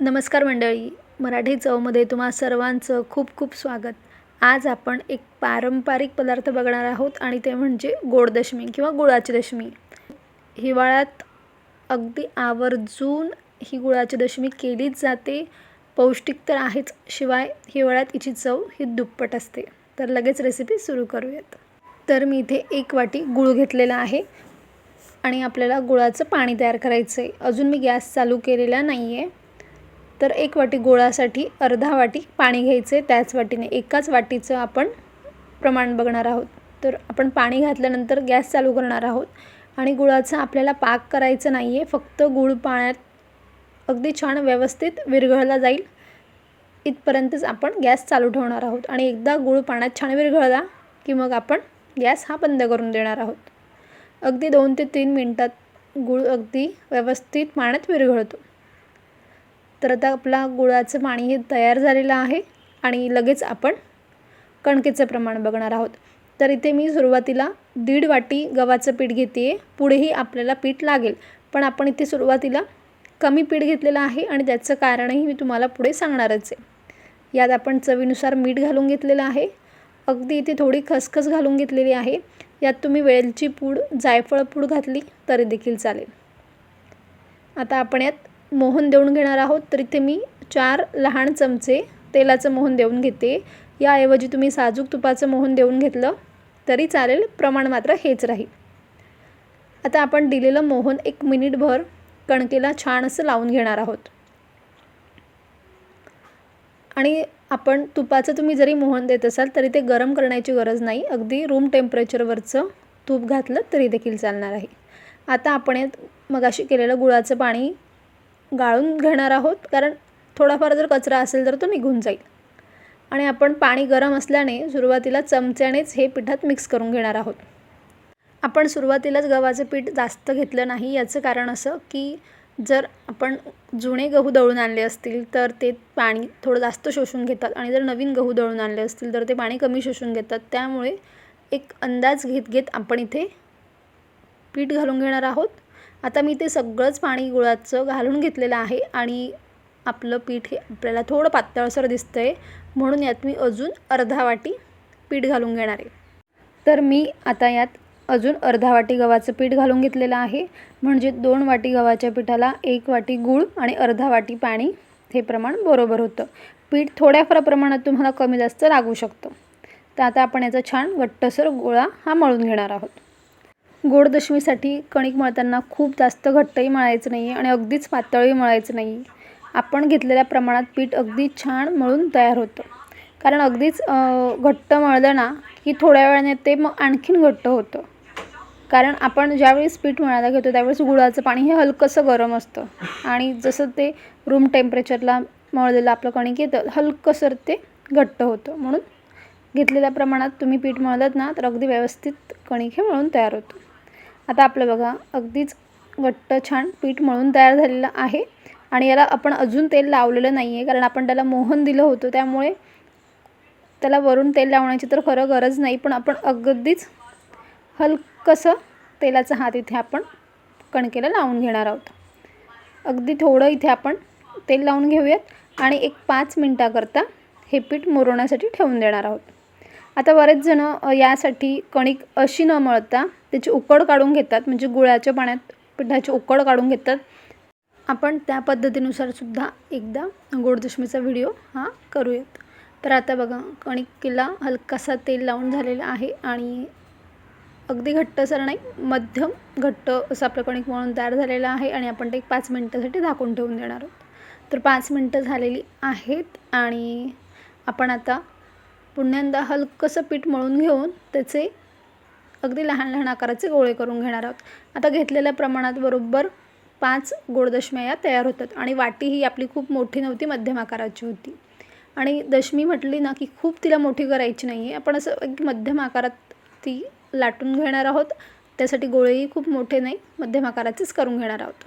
नमस्कार मंडळी. मराठी चवमध्ये तुम्हा सर्वांचं खूप खूप स्वागत. आज आपण एक पारंपरिक पदार्थ बघणार आहोत आणि ते म्हणजे गोडदशमी किंवा गुळाची दशमी. हिवाळ्यात अगदी आवर्जून ही गुळाची दशमी केलीच जाते. पौष्टिक तर आहेच शिवाय हिवाळ्यात हिची चव ही दुप्पट असते. तर लगेच रेसिपी सुरू करूयात. तर मी इथे एक वाटी गुळ घेतलेला आहे आणि आपल्याला गुळाचं पाणी तयार करायचं आहे अजून मी गॅस चालू केलेला नाही आहे तर एक वाटी गुळासाठी अर्धा वाटी पाणी घ्यायचं. आहे त्याच वाटीने एकाच वाटीचं आपण प्रमाण बघणार आहोत. तर आपण पाणी घातल्यानंतर गॅस चालू करणार आहोत. आणि गुळाचा आपल्याला पाक करायचं नाही आहे फक्त गुळ पाण्यात अगदी छान व्यवस्थित विरघळला जाईल. इथपर्यंतच आपण गॅस चालू ठेवणार आहोत. आणि एकदा गुळ पाण्यात छान विरघळला की मग आपण गॅस हा बंद करून देणार आहोत. अगदी दोन ते तीन मिनटात गुळ अगदी व्यवस्थित पाण्यात विरघळतो. तर आता आपला गुळाचं पाणी हे तयार झालेलं आहे आणि लगेच आपण कणकेचं प्रमाण बघणार आहोत. तर इथे मी सुरुवातीला दीड वाटी गव्हाचं पीठ घेते आहे पुढेही आपल्याला पीठ लागेल पण आपण इथे सुरुवातीला कमी पीठ घेतलेलं आहे आणि त्याचं कारणही मी तुम्हाला पुढे सांगणारच आहे. यात आपण चवीनुसार मीठ घालून घेतलेलं आहे. अगदी इथे थोडी खसखस घालून घेतलेली आहे. यात तुम्ही वेलची पूड जायफळ पूड घातली तरी देखील चालेल. आता आपण यात मोहन देऊन घेणार आहोत. तर इथे मी चार लहान चमचे तेलाचं मोहन देऊन घेते. याऐवजी तुम्ही साजूक तुपाचं मोहन देऊन घेतलं तरी चालेल. प्रमाण मात्र हेच राहील. आता आपण दिलेलं मोहन एक मिनिटभर कणकेला छान असं लावून घेणार आहोत. आणि आपण तुपाचं तुम्ही जरी मोहन देत असाल तरी ते गरम करण्याची गरज नाही. अगदी रूम टेम्परेचरवरचं तूप घातलं तरी देखील चालणार आहे. आता आपण यात मगाशी केलेलं गुळाचं पाणी गाळून घेणार आहोत. कारण थोडाफार जर कचरा असेल तर तो निघून जाईल. आणि आपण पाणी गरम असल्याने सुरुवातीला चमच्यानेच हे पिठात मिक्स करून घेणार आहोत. आपण सुरुवातीलाच गव्हाचं पीठ जास्त घेतलं नाही. याचं कारण असं की जर आपण जुने गहू दळून आणले असतील तर ते पाणी थोडं जास्त शोषून घेतात. आणि जर नवीन गहू दळून आणले असतील तर ते पाणी कमी शोषून घेतात. त्यामुळे एक अंदाज घेत घेत आपण इथे पीठ घालून घेणार आहोत. आता मी ते सगळंच पाणी गुळाचं घालून घेतलेलं आहे आणि आपलं पीठ हे आपल्याला थोडं पातळसर दिसतं आहे म्हणून यात मी अजून अर्धा वाटी पीठ घालून घेणार आहे. तर मी आता यात अजून अर्धा वाटी गव्हाचं पीठ घालून घेतलेलं आहे. म्हणजे दोन वाटी गव्हाच्या पिठाला एक वाटी गूळ आणि अर्धा वाटी पाणी हे प्रमाण बरोबर होतं. पीठ थोड्याफार प्रमाणात तुम्हाला कमी जास्त लागू शकतं. तर आता आपण याचा छान घट्टसर गोळा हा मळून घेणार आहोत. गोड दशमीसाठी कणिक मळताना खूप जास्त घट्टही मळायचं नाही आहे आणि अगदीच पातळही मळायचं नाही. आपण घेतलेल्या प्रमाणात पीठ अगदी छान मळून तयार होतं. कारण अगदीच घट्ट मळलं ना की थोड्या वेळाने ते मग आणखीन घट्ट होतं. कारण आपण ज्यावेळेस पीठ मळायला घेतो त्यावेळेस गुळाचं पाणी हे हलकंसं गरम असतं. आणि जसं ते रूम टेम्परेचरला मळलेलं आपलं कणिक येतं हलकंसर ते घट्ट होतं. म्हणून घेतलेल्या प्रमाणात तुम्ही पीठ मळलं ना तर अगदी व्यवस्थित कणिक हे मळून तयार होतं. आता आपलं बघा अगदीच घट्ट छान पीठ मळून तयार झालेलं आहे. आणि याला आपण अजून तेल लावलेलं नाही आहे कारण आपण त्याला मोहन दिलं होतं. त्यामुळे त्याला वरून तेल लावण्याची तर खरं गरज नाही पण आपण अगदीच हलकंसं तेलाचा हात इथे आपण कणकेला लावून घेणार आहोत. अगदी थोडं इथे आपण तेल लावून घेऊयात आणि एक पाच मिनटाकरता हे पीठ मुरवण्यासाठी ठेवून देणार आहोत. आता बरेच जणं यासाठी कणिक अशी न मळता त्याची उकड काढून घेतात म्हणजे गुळाच्या पाण्यात पिठाची उकड काढून घेतात. आपण त्या पद्धतीनुसार सुद्धा एकदा गोडदशमीचा व्हिडिओ हा करूयात. तर आता बघा कणिकेला हलकासा तेल लावून झालेला आहे आणि अगदी घट्टसर नाही मध्यम घट्ट असं आपलं कणिक मळून तयार झालेलं आहे आणि आपण ते एक पाच मिनटासाठी झाकून ठेवून देणार आहोत. तर पाच मिनटं झालेली आहेत आणि आपण आता पुण्यांदा हलकंसं पीठ मळून घेऊन त्याचे अगदी लहान लहान आकाराचे गोळे करून घेणार आहोत. आता घेतलेल्या प्रमाणात बरोबर पाच गोडदशम्या या तयार होतात आणि वाटी ही आपली खूप मोठी नव्हती मध्यम आकाराची होती. आणि दशमी म्हटली ना की खूप तिला मोठी करायची नाही आहे आपण असं एक मध्यम आकारात ती लाटून घेणार आहोत. त्यासाठी गोळेही खूप मोठे नाही मध्यम आकाराचेच करून घेणार आहोत.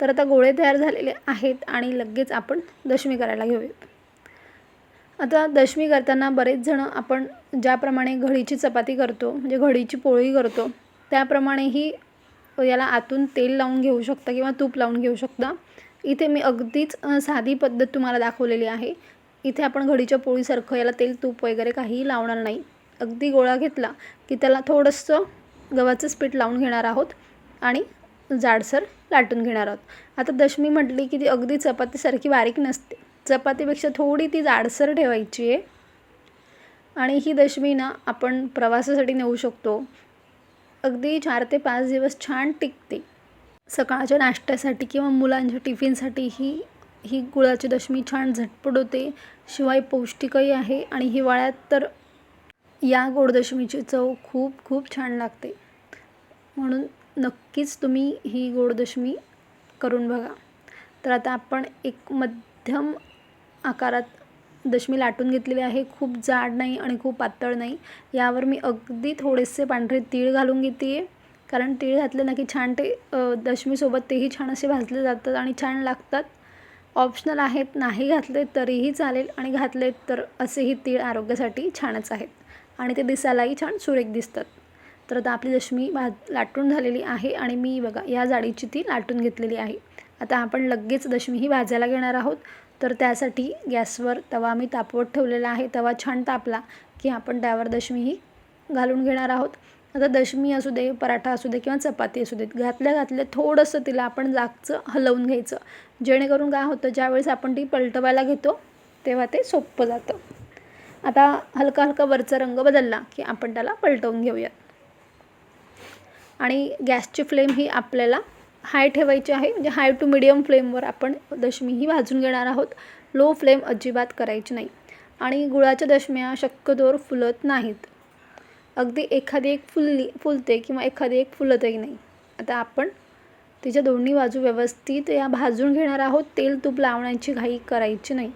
तर आता गोळे तयार झालेले आहेत आणि लगेच आपण दशमी करायला घेऊयात. आता दशमी करताना बरेच जणं आपण ज्याप्रमाणे घडीची चपाती करतो म्हणजे घडीची पोळी करतो त्याप्रमाणेही याला आतून तेल लावून घेऊ शकता किंवा तूप लावून घेऊ शकता. इथे मी अगदीच साधी पद्धत तुम्हाला दाखवलेली आहे. इथे आपण घडीच्या पोळीसारखं याला तेल तूप वगैरे काहीही लावणार नाही. अगदी गोळा घेतला की त्याला थोडंसं गव्हाचंच पीठ लावून घेणार आहोत आणि जाडसर लाटून घेणार आहोत. आता दशमी म्हटली की ती अगदी चपातीसारखी बारीक नसते. चपातीपेक्षा थोडी ती जाडसर ठेवायची आहे. आणि ही दशमी ना आपण प्रवासासाठी नेऊ शकतो. अगदी चार ते पाच दिवस छान टिकते. सकाळच्या नाश्त्यासाठी किंवा मुलांच्या टिफिनसाठी ही ही गुळाची दशमी छान झटपट होते. शिवाय पौष्टिकही आहे आणि हिवाळ्यात तर या गोडदशमीची चव खूप खूप छान लागते. म्हणून नक्कीच तुम्ही ही गोडदशमी करून बघा. तर आता आपण एक मध्यम आकारात दशमी लाटून घेतलेली आहे. खूप जाड नाही आणि खूप पातळ नाही. यावर मी अगदी थोडेसे पांढरे तीळ घालून घेते आहे कारण तीळ घातले ना की छान ते दशमीसोबत तेही छान असे भाजले जातात आणि छान लागतात. ऑप्शनल आहेत. नाही घातले तरीही चालेल आणि घातले तर असेही तीळ आरोग्यासाठी छानच आहेत. आणि ते दिसायलाही छान सुरेख दिसतात. तर आता आपली दशमी भाज लाटून झालेली आहे आणि मी बघा या जाडीची ती लाटून घेतलेली आहे. आता आपण लगेच दशमी ही भाजायला घेणार आहोत. तर त्यासाठी गॅसवर तवा मी तापवत ठेवलेला आहे. तवा छान तापला की आपण त्यावर दशमी ही घालून घेणार आहोत. आता दशमी असू दे पराठा असू दे किंवा चपाती असू देत घातल्या घातल्या थोडंसं तिला आपण जागचं हलवून घ्यायचं. जेणेकरून काय होतं ज्यावेळेस आपण ती पलटवायला घेतो तेव्हा ते सोपं जातं. आता हलका हलका वरचा रंग बदलला की आपण त्याला पलटवून घेऊयात. आणि गॅसची फ्लेम ही आपल्याला हाय ठेवायची आहे. म्हणजे हाय टू मिडियम फ्लेमवर आपण दशमी ही भाजून घेणार आहोत. लो फ्लेम अजिबात करायची नाही. आणि गुळाच्या दशम्या शक्यतोवर फुलत नाहीत. अगदी एखादी एक फुलली फुलते किंवा एखादी एक फुलतही नाही. आता आपण तिच्या दोन्ही बाजू व्यवस्थित या भाजून घेणार आहोत. तेल तूप लावण्याची घाई करायची नाही.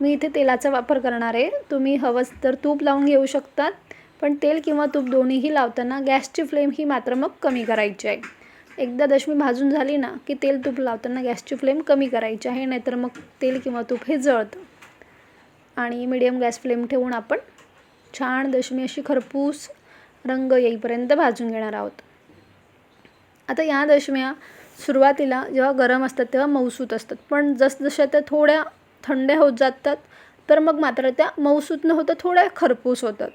मी इथे तेलाचा वापर करणार आहे. तुम्ही हवंच तर तूप लावून घेऊ शकतात. पण तेल किंवा तूप दोन्हीही लावताना गॅसची फ्लेम ही मात्र मग कमी करायची आहे. एकदा दशमी भाजून झाली ना की तेल तूप लावताना गॅसची फ्लेम कमी करायची आहे नाहीतर मग तेल किंवा तूप हे जळतं. आणि मिडियम गॅस फ्लेम ठेवून आपण छान दशमी अशी खरपूस रंग येईपर्यंत भाजून घेणार आहोत. आता या दशम्या सुरुवातीला जेव्हा गरम असतात तेव्हा मऊसूत असतात. पण जसजशा त्या थोड्या थंड होत जातात तर मग मात्र त्या मऊसूत न होतं थोड्या खरपूस होतात.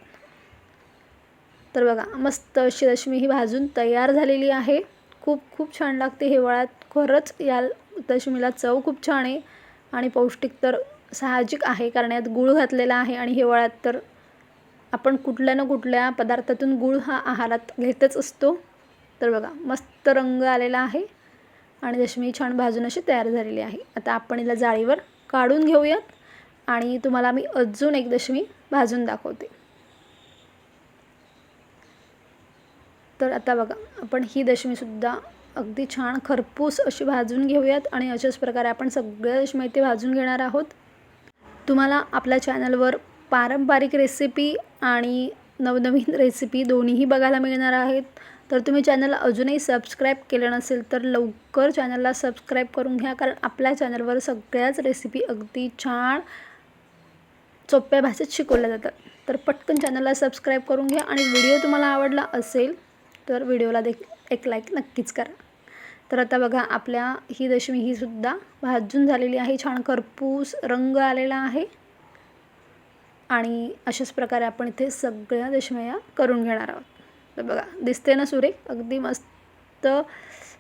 तर बघा मस्त अशी दशमी ही भाजून तयार झालेली आहे. खूप खूप छान लागते हिवाळ्यात. खरंच या दशमीला चव खूप छान आहे. आणि पौष्टिक तर साहजिक आहे कारण यात गूळ घातलेला आहे आणि हिवाळ्यात तर आपण कुठल्या ना कुठल्या पदार्थातून गूळ हा आहारात घेतच असतो. तर बघा मस्त रंग आलेला आहे आणि दशमी छान भाजून अशी तयार झालेली आहे. आता आपण हिला जाळीवर काढून घेऊयात आणि तुम्हाला मी अजून एक दशमी भाजून दाखवते. तर आता बघा आपण ही दशमीसुद्धा अगदी छान खरपूस अशी भाजून घेऊयात आणि अशाच प्रकारे आपण सगळ्या दशमी इथे भाजून घेणार आहोत. तुम्हाला आपल्या चॅनलवर पारंपरिक रेसिपी आणि नवनवीन रेसिपी दोन्हीही बघायला मिळणार आहेत. तर तुम्ही चॅनलला अजूनही सबस्क्राईब केलं नसेल तर लवकर चॅनलला सबस्क्राईब करून घ्या कारण आपल्या चॅनलवर सगळ्याच रेसिपी अगदी छान सोप्या भाषेत शिकवल्या जातात. तर पटकन चॅनलला सबस्क्राईब करून घ्या आणि व्हिडिओ तुम्हाला आवडला असेल तर व्हिडिओला देखील एक लाईक नक्कीच करा. तर आता बघा आपल्या ही दशमी ही सुद्धा भाजून झालेली आहे. छान खरपूस रंग आलेला आहे. आणि अशाच प्रकारे आपण इथे सगळ्या दशम्या करून घेणार आहोत. तर बघा दिसते ना सुरेख? अगदी मस्त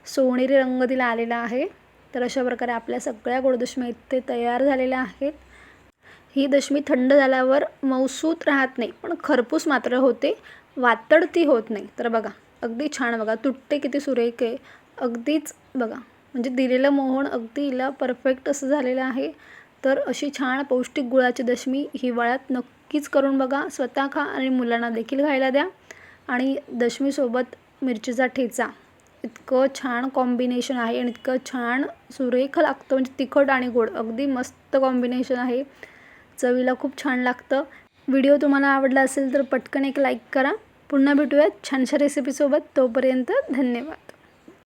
सोनेरी रंग तिला आलेला आहे. तर अशा प्रकारे आपल्या सगळ्या गोडदशम्या इथे तयार झालेल्या आहेत. ही दशमी थंड झाल्यावर मौसूत राहत नाही पण खरपूस मात्र होते. वातड ती होत नाही. तर बघा अगदी छान बघा. तुटते किती सुरेख आहे. अगदीच बघा. म्हणजे दिलेलं मोहन अगदीला परफेक्ट असं झालेलं आहे. तर अशी छान पौष्टिक गुळाची दशमी हिवाळ्यात नक्कीच करून बघा. स्वतः खा आणि मुलांना देखील खायला द्या. आणि दशमीसोबत मिरचीचा ठेचा. इतकं छान कॉम्बिनेशन आहे आणि इतकं छान सुरेख लागतं. म्हणजे तिखट आणि गोड. अगदी मस्त कॉम्बिनेशन आहे. चवीला खूप छान लागतं. व्हिडिओ तुम्हाला आवडला असेल तर पटकन एक लाईक करा. पुन्हा भेटूयात छानशा रेसिपीसोबत तोपर्यंत धन्यवाद.